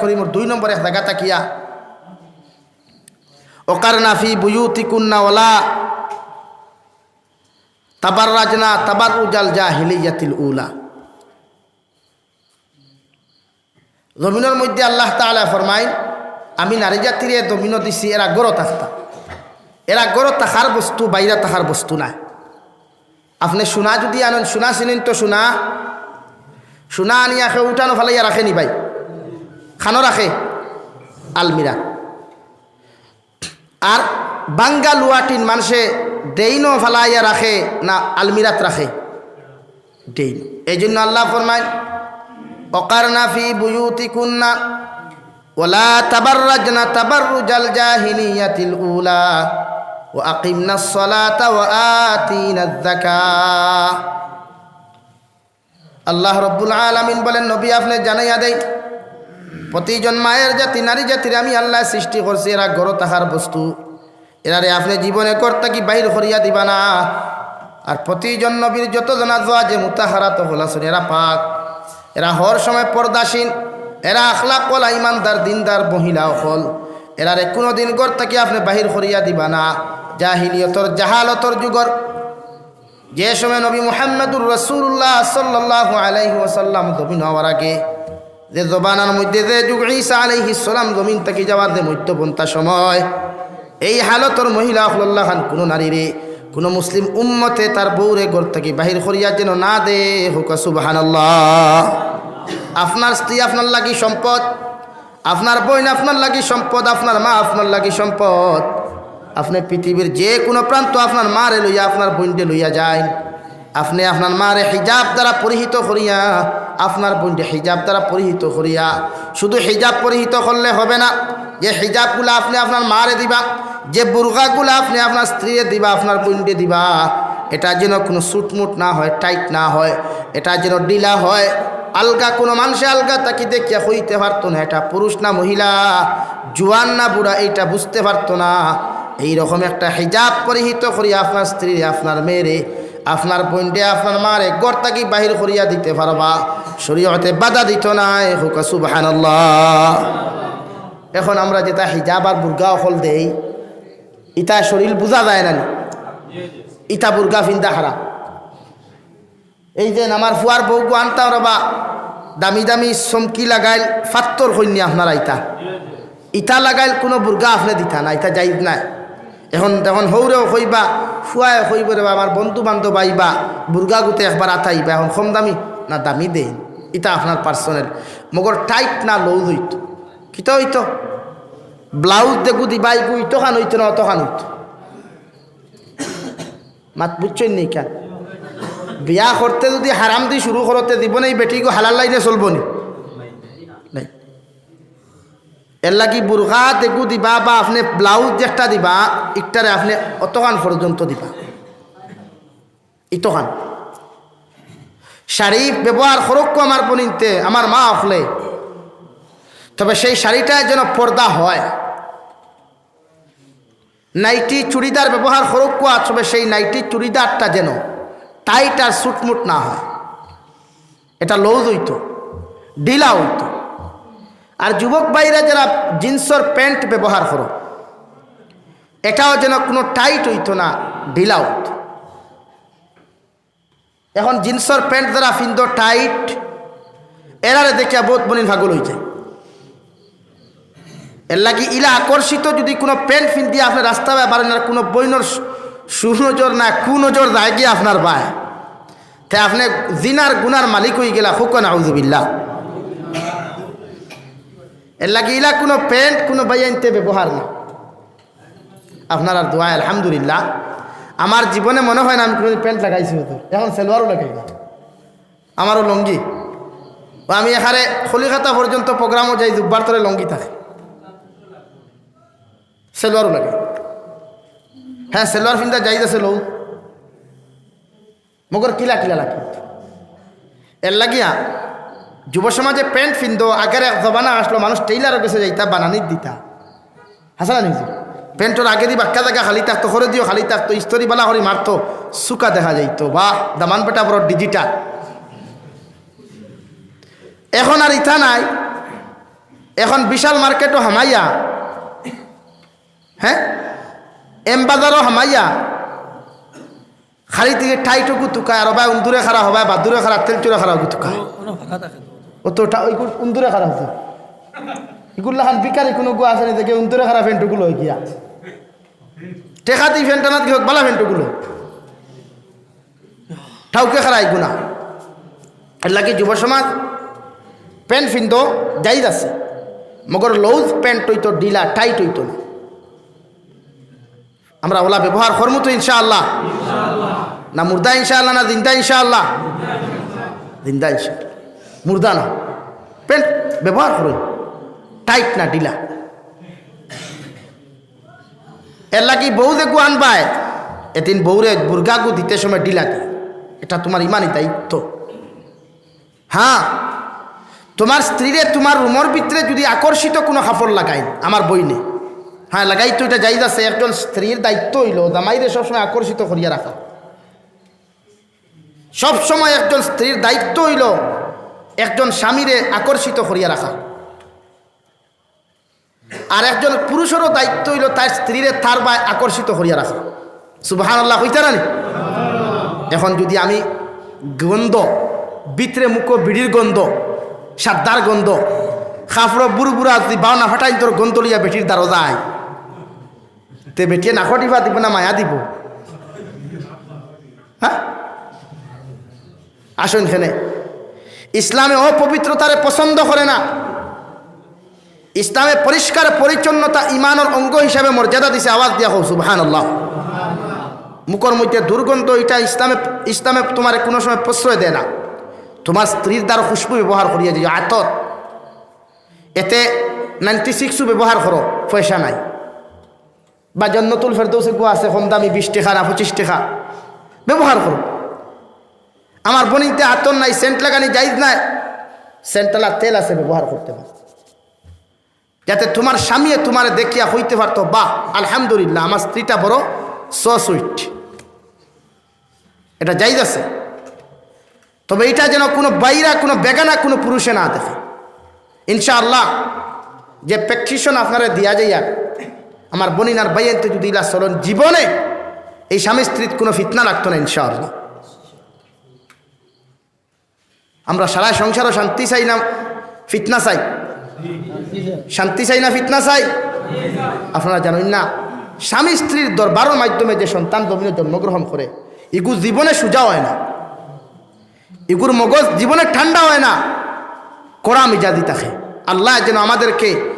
করিমর দুই নম্বর জায়গা তাকিয়া ওকার নাফি বুয়ুতি কুন্না ওলা তাবার রাজনা তাবার উজাল জাহিলিয়াতিল উলা। জমিনের মধ্যে আল্লাহ তাআলা ফরমাই আমি নারী জাতিরে জমিন দিছি, এরা গড় থাকতা এরা গড় থাকার বস্তু, বাইরে থাকার বস্তু না। আপনি সোনা যদি আনেন, সোনা চিনেন তো সোনা। সোনা আনিয়া উঠানো ফালাইয়া রাখে নি ভাই। খানো রাখে? আলমিরা। আর বাঙ্গা লুয়াটিন মানুষে দেইনও ফালাইয়া রাখে না আলমিরাত রাখে? দেইন এই জন্য আল্লাহ ফরমায়, অকারনা ফি বুয়ুতি কুন্না ওলা তাবার তাবাররাজনা তাবাররুজাল জাহিলিয়াতিল উলা ওয়া আকিমনাস সালাতা আল্লাহ রব্বুল আলামিন বলেন, নবী আপনি জানাইয়া দেয় প্রতিজন মায়ের জাতি, নারী জাতির আমি আল্লাহ সৃষ্টি করছি, এরা গড় তাহার বস্তু। এরারে আপনি জীবনে কর্তা কি বাহির করিয়া দিবা না? আর প্রতিজন নবীর যত জনা যোয়া যে মুতাহারা তো হলাসন এরা পাক। এরা হর সময় পর্দাসীন এরা আখলা কলা ইমানদার, দিনদার, মহিলা হল। এরারে কোনো দিন গড় তাকে আপনি বাহির করিয়া দিবা না? জাহিলিয়তর, জাহালতর যুগর। যে সময় নবী মুহাম্মদুর রসুল্লাহ সাল্লাহ আলাইহি ওসাল্লাম দমিন হওয়ার আগে যে জবানার মধ্যে যে যুগ ঈসা আলাইহি সালাম জমিন থেকে যাওয়ার যে মধ্যপন্থা সময়, এই হালতর মহিলা আফল্লাহ খান কোনো নারীরে, কোনো মুসলিম উম্মতে তার বউরে ঘর থেকে বাহির করিয়া যেন না দে। হুকা সুবাহান আপনার স্ত্রী আপনার লাগি সম্পদ, আপনার বোন আপনার লাগি সম্পদ, আপনার মা আপনার লাগি সম্পদ। আপনি পৃথিবীর যে কোনো প্রান্ত আপনার মারে লইয়া, আপনার বোনটে লইয়া যায় আপনি আপনার মারে হিজাব দ্বারা পরিহিত করিয়া আপনার বোনটে হিজাব দ্বারা পরিহিত করিয়া, শুধু হিজাব পরিহিত করলে হবে না, যে হিজাবগুলো আপনি আপনার মারে দিবা, যে বুর্গাগুলো আপনি আপনার স্ত্রীরে দিবা, আপনার বোনটে দিবা, এটা যেন কোনো সুটমুট না হয়, টাইট না হয়, এটা যেন ডিলা হয়, আলগা কোনো মানুষে আলগা তাকে দেখিয়া হইতে পারতো না, এটা পুরুষ না মহিলা, জুয়ান না বুড়া, এইটা বুঝতে পারতো না। এই রকম একটা হিজাব পরিহিত করিয়া আপনার স্ত্রী আপনার মেয়েরে, আপনার বোনটে আপনার মারে গড়তাকি বাহির করিয়া দিতে পারবা। শরীয়তে বাধা দিত না হুকা সুবাহান এখন আমরা যেটা হিজাব আর বুর্গা অকল দেই, ইটা শরীর বোঝা যায় না ইটা বুর্গা ফিন্দা হারা এই যে আমার ফুয়ার বউগু আনতাম রবা দামি দামি চমকি লাগাইল ফাত্তর কন্যা আপনারা ইটা। ইটা লাগাইল কোনো বুর্গা আপনি দিতা না, ইটা যাই নাই। এখন তখন হৌরেও কইবা ফুয়াই কইব রে আমার বন্ধু বান্ধব আইবা, বুর্গা গুতে একবার আতাইবা, এখন কম দামি না দামি দে ইটা আপনার পার্সোনাল। মগর টাইট না লৌ হইত। কিতা হইত? ব্লাউজ দেখু দিবা ইগু ইতো খান হইতো না অত খান হইত। মাত বুঝছেন নেই কেন বিয়া করতে যদি হারাম দি শুরু করতে দিব না এই বেটিকে হালাল লাইনে চলব নি? এর লাগি বুর্গা দেখু দিবা বা আপনি ব্লাউজ যেটা দিবা, ইটারে আপনি অতখান পর্যন্ত দিবা। ইতখান। শাড়ি ব্যবহার করক্য আমার পনিতে আমার মা অফলে। তবে সেই শাড়িটায় যেন পর্দা হয়। নাইটি চুড়িদার ব্যবহার করক্য তবে সেই নাইটি চুড়িদারটা যেন টাইট আর সুটমুট না হয়। এটা লৌজ হইতো ডিলা হইতো। আর যুবক ভাইরা যারা জিন্সর প্যান্ট ব্যবহার করো এটাও যেন কোনো টাইট হইতো না হইতো। এখন জিন্সর প্যান্ট দ্বারা ফিন্দ টাইট, এরারে দেখিয়া বোধ বনির ভাগল হয়ে যায় এর লাগি ইলা আকর্ষিত যদি কোনো প্যান্ট ফিন দিয়ে আপনার রাস্তা পারেন আর কোনো বইনর সুনজর না, কুনজর যায় গিয়ে আপনার বায় তে আপনি জিনার গুনার মালিক হয়ে গেলা হুকন আউজুবিল্লা এর লাগে ইলা কোনো প্যান্ট কোনো বাইয়াইনতে ব্যবহার না। আপনার আর দোয়া, আলহামদুলিল্লাহ। আমার জীবনে মনে হয় না আমি কোনো প্যান্ট লাগাইছি হতো এখন সেলোয়ারও লাগাই না। আমারও লঙ্গি। আমি এখানে খলিখাতা পর্যন্ত প্রোগ্রামও যাই, দুবার তরে লঙ্গি থাকে। সেলোয়ারও লাগে। হ্যাঁ সেলোয়ার ফিন্দা যাই যাচ্ছে লৌ মগর কিলা কিলা লাগে। এর লাগিয়া যুব সমাজে প্যান্ট ফিন্দো আগের এক জবানা আসলো, মানুষ টেইলার কাছে যাইতা বানানির দিতা। হাসা না নিজে। প্যান্টর আগে দি বাক্কা জায়গা খালি থাকতো করে দিও খালি থাকতো স্তরি বালা করে মারতো সুকা দেখা যাইতো। বা দামান পেটা বড় ডিজিটাল এখন আর ইথা নাই। এখন বিশাল মার্কেটও হামাইয়া। হ্যাঁ? এম বাজারও হামাইয়া। খালি থেকে ঠাইটুকু তুকায় আর হবায় উন্দুরে খারা হবায় বাদুরে খারা তেলচুরে খারা তুকায় ও তো। ওই উন্দুরে খারা হতো। খান বিকারি কোনো গো আছে দেখে উন্দুরে খারা ফেন্টুগুলো হয়ে গিয়া। টেকাতি ফেন্টানাত কি হোক, বালা ফেন্টুগুলো ঠাউকে খারা এগুনা এর লাগে যুব সমাজ প্যান্ট ফিনতো যাইজ আছে। মগর লউজ প্যান্ট হইতো ডিলা টাইট হইতো না। আমরা ওলা ব্যবহার করব তো ইনশাআল্লাহ। না মুর্দা ইনশাআল্লাহ, না জিন্দা ইনশাআল্লাহ। জিন্দা ইনশাআল্লাহ। মুর্দা না। প্যান্ট ব্যবহার করুন। টাইট না ডিলা এর লাগি বউ দেখু আনবায় এদিন বউরে বুর্গাগু দিতে সময় ডিলা দি। এটা তোমার ইমানই দায়িত্ব। হ্যাঁ তোমার স্ত্রীরে তোমার রুমর ভিতরে যদি আকর্ষিত কোনো কাপড় লাগাই আমার বইনে। হ্যাঁ লাগাই তো এটা যাই আছে, একজন স্ত্রীর দায়িত্ব হইল জামাইরে সবসময় আকর্ষিত করিয়া রাখা সবসময় একজন স্ত্রীর দায়িত্ব হইল, একজন স্বামীরে আকর্ষিত করিয়া রাখা আর একজন পুরুষেরও দায়িত্ব হইল তার স্ত্রীরে তার বা আকর্ষিত করিয়া রাখা। সুবাহান আল্লাহ হইতে না? এখন যদি আমি গন্ধ, বিতরে মুখ, বিড়ির গন্ধ, সাদ্দার গন্ধ, খাফড় বুড়ো বুড়া যদি বাউনা ফাটাই তোর গন্ধ লিয়া বেটির দ্বারো যায়, তে বেটিয়ে নাকো দিবা, দিব না মায়া দিব? হ্যাঁ? আসুন খেনে ইসলামে অপবিত্রতারে পছন্দ করে না। ইসলামে পরিষ্কার পরিচ্ছন্নতা ইমানের অঙ্গ হিসাবে মর্যাদা দিছে, আওয়াজ দিয়া হোক সুবহান আল্লাহ মুখর মধ্যে দুর্গন্ধ এটা ইসলামে ইসলামে তোমার কোনো সময় প্রশ্রয় দেয় না। তোমার স্ত্রীর দ্বারা খুশবু ব্যবহার করিয়া যে আতর। এতে নাইনটি সিক্সও ব্যবহার করো, পয়সা নাই। বা জন্নতুল ফেরদৌসে গো আছে কম দামি বিশ টাকা না পঁচিশ টাকা। ব্যবহার করো। আমার বনিতে আতর নাই, সেন্ট লাগানি যাইজ নাই। সেন্টলা তেল আছে, ব্যবহার করতে পারো। যাতে তোমার স্বামী তোমার দেখিয়া হইতে পারতো, বাহ, আলহামদুলিল্লাহ, আমার স্ত্রীটা বড় সুইট এটা যাইজ আছে। তবে এটা যেন কোনো বাইরা, কোনো বেগানা, কোনো পুরুষে না দেখে। ইনশাআল্লাহ, যে প্রেক্ষিশন আপনারা দিয়া যাইয়া আমার বনিনার বাইনতে যদি ইলা চলন জীবনে, এই স্বামী স্ত্রীর কোনো ফিতনা লাগতো না ইনশাআল্লাহ। আমরা সারা সংসারও শান্তি চাই না, ফিতনা চাই। শান্তি চাই না, ফিতনা চাই। আপনারা জানেন না, স্বামী স্ত্রীর দরবারের মাধ্যমে যে সন্তান দমিনে জন্মগ্রহণ করে এগু জীবনে সোজা হয় না। এগুর মগজ জীবনে ঠান্ডা হয় না। কড়া মিজাদি থাকে। আল্লাহ যেন আমাদেরকে